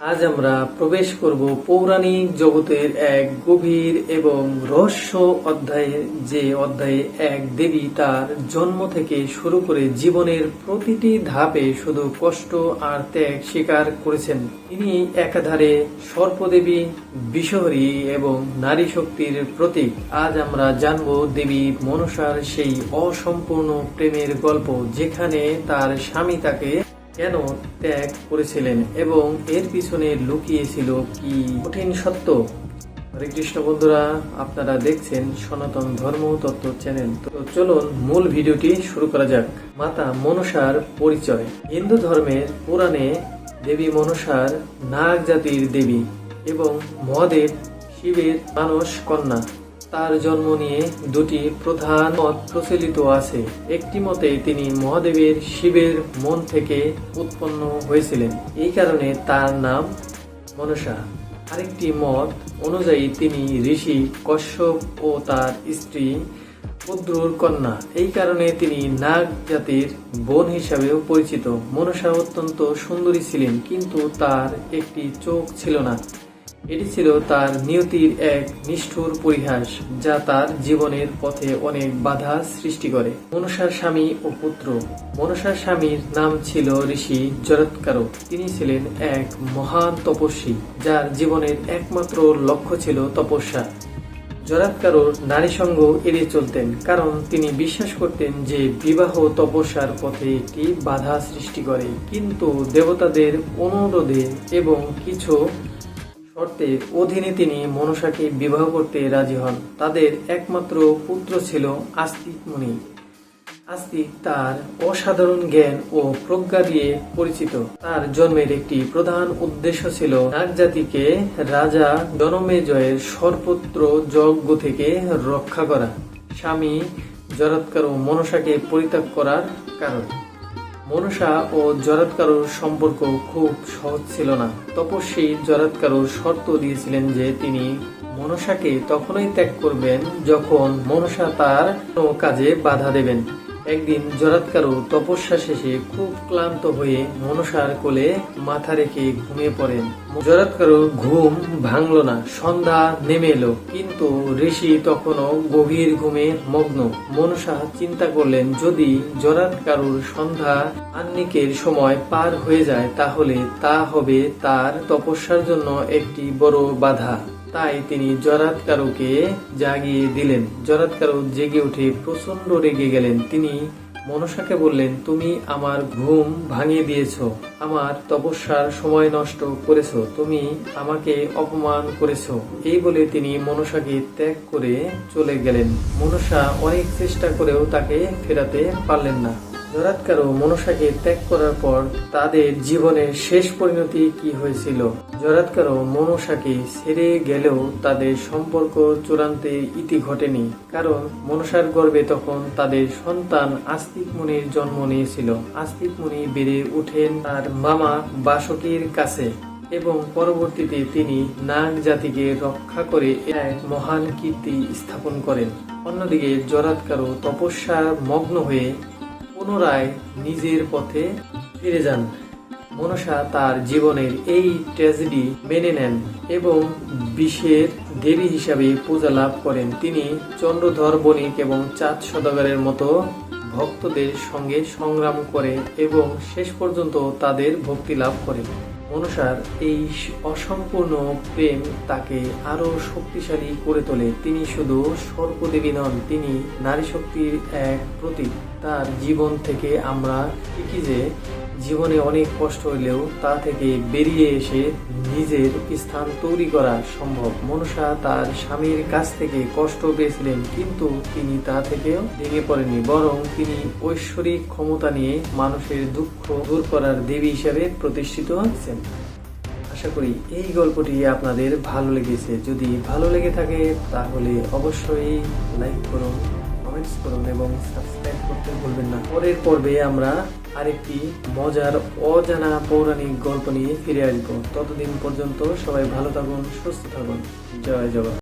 আজ আমরা প্রবেশ করব পৌরাণিক জগতের এক গভীর এবং রহস্য অধ্যায়ে। যে অধ্যায়ে এক দেবী তার জন্ম থেকে শুরু করে জীবনের প্রতিটি ধাপে শুধু কষ্ট আর ত্যাগ স্বীকার করেছেন। তিনি একাধারে সর্পদেবী, বিষহরী এবং নারী শক্তির প্রতীক। আজ আমরা জানব দেবী মনসার সেই অসম্পূর্ণ প্রেমের গল্প, যেখানে তার স্বামী তাকে কেন ত্যাগ করেছিলেন এবং এর পিছনে লুকিয়েছিল কি কঠিন সত্য? হরে কৃষ্ণ বন্ধুরা, আপনারা দেখছেন সনাতন ধর্ম তত্ত্ব চ্যানেল। তো চলুন মূল ভিডিওটি শুরু করা যাক। মাতা মনসার পরিচয়। হিন্দু ধর্মের পুরাণে দেবী মনসার নাগ জাতির দেবী এবং মহাদেব শিবের মানস কন্যা। তার জন্ম নিয়ে দুটি প্রধান মত প্রচলিত আছে। একটি মতে তিনি মহাদেবের শিবের মন থেকে উৎপন্ন হয়েছিলেন। এই কারণে তার নাম মনসা। আরেকটি মত অনুযায়ী তিনি ঋষি কশ্যপ ও তার স্ত্রী পুদ্রুর কন্যা। এই কারণে তিনি নাগ জাতির বোন হিসাবেও পরিচিত। মনসা অত্যন্ত সুন্দরী ছিলেন, কিন্তু তার একটি চোখ ছিল না। এটি ছিল তার নিয়তির এক নিষ্ঠুর পরিহাস, যা তার জীবনের পথে অনেক বাধা সৃষ্টি করে। মনসার স্বামী ও পুত্র। মনসার স্বামীর নাম ছিল ঋষি জরৎকারক। তিনি ছিলেন এক মহান তপস্বী, যার জীবনের একমাত্র লক্ষ্য ছিল তপস্যা। জরাৎকারুর নারী সঙ্গ এড়িয়ে চলতেন, কারণ তিনি বিশ্বাস করতেন যে বিবাহ তপস্যার পথে একটি বাধা সৃষ্টি করে। কিন্তু দেবতাদের অনুরোধে এবং কিছু শর্তের অধীনে তিনি মনসাকে বিবাহ করতে রাজি হন। তাদের একমাত্র পুত্র ছিল আস্তিক মুনি। আস্তিক তার অসাধারণ জ্ঞান ও প্রজ্ঞা দিয়ে পরিচিত। তার জন্মের একটি প্রধান উদ্দেশ্য ছিল নাগ জাতিকে রাজা জনমেজয়ের সর্বত্র যজ্ঞ থেকে রক্ষা করা। স্বামী জরৎকার ও মনসাকে পরিত্যাগ করার কারণ। মনসা ও জরাৎকারুর সম্পর্ক খুব সহজ ছিল না। তপস্বী জরাৎকারুর শর্ত দিয়েছিলেন যে তিনি মনসাকে তখনই ত্যাগ করবেন যখন মনসা তার কাজে বাধা দেবেন। একদিন জরাৎকারু তপস্যা শেষে খুব ক্লান্ত হয়ে মনসার কোলে মাথা রেখে ঘুমিয়ে পড়েন। জরাৎকারু ঘুম ভাঙল না, সন্ধ্যা নেমে এলো। কিন্তু ঋষি তখনও গভীর ঘুমে মগ্ন। মনসা চিন্তা করলেন, যদি জরাৎকারুর সন্ধ্যা আন্নিকের সময় পার হয়ে যায়, তাহলে তা হবে তার তপস্যার জন্য একটি বড় বাধা। তাই তিনি জরাৎকারুকে জাগিয়ে দিলেন। জরাৎকারু জেগে উঠে প্রচণ্ড রেগে গেলেন। তিনি মনসাকে বললেন, তুমি আমার ঘুম ভাঙিয়ে দিয়েছ। আমার তপস্যার সময় নষ্ট করেছ। তুমি আমাকে অপমান করেছ। এই বলে তিনি মনসাকে ত্যাগ করে চলে গেলেন। মনসা অনেক চেষ্টা করেও তাকে ফেরাতে পারলেন না। জরাৎকারও মনসাকে ত্যাগ করার পর তাদের জীবনের শেষ পরিণতি কি হয়েছিল? জরাৎকারও মনসাকে ছেড়ে গেলেও তাদের সম্পর্ক চূড়ান্তে ইতি ঘটেনি, কারণ মনসার গর্ভে তখন তাদের সন্তান আস্তিক মুনির জন্ম নিয়েছিল। আস্তিক মুনি বেড়ে উঠেন তার মামা বাসকের কাছে এবং পরবর্তীতে তিনি নাগ জাতিকে রক্ষা করে এক মহান কীর্তি স্থাপন করেন। অন্যদিকে জরাৎকারও তপস্যা মগ্ন হয়ে পুনরায় নিজের পথে ফিরে যান। মনসা তার জীবনের এই ট্র্যাজেডি মেনে নেন এবং বিশ্বের দেবী হিসাবে পূজা লাভ করেন। তিনি চন্দ্রধর বণিক এবং চাঁদ সদাগরের মতো ভক্তদের সঙ্গে সংগ্রাম করে এবং শেষ পর্যন্ত তাদের ভক্তি লাভ করেন। মনসার এই অসম্পূর্ণ প্রেম তাকে আরও শক্তিশালী করে তোলে। তিনি শুধু সর্পদেবী নন, তিনি নারী শক্তির এক প্রতীক। তার জীবন থেকে আমরা শিখি যে জীবনে অনেক কষ্ট হইলেও তা থেকে বেরিয়ে এসে নিজের স্থান তৈরি করা সম্ভব। মনসা তার স্বামীর কাছ থেকে কষ্ট পেয়েছিলেন, কিন্তু তিনি তা থেকেও ভেঙে পড়েননি। বরং তিনি ঐশ্বরিক ক্ষমতা নিয়ে মানুষের দুঃখ দূর করার দেবী হিসেবে প্রতিষ্ঠিত হচ্ছেন আশা করি এই গল্পটি আপনাদের ভালো লেগেছে। যদি ভালো লেগে থাকে, তাহলে অবশ্যই লাইক করুন, কমেন্টস করুন এবং সাবস্ক্রাইব করতে ভুলবেন না। পরের পর্বে আমরা আরেকটি মজার, অজানা পৌরাণিক গল্প নিয়ে ফিরে আসব। ততদিন পর্যন্ত সবাই ভালো থাকুন, সুস্থ থাকুন। জয় জগৎ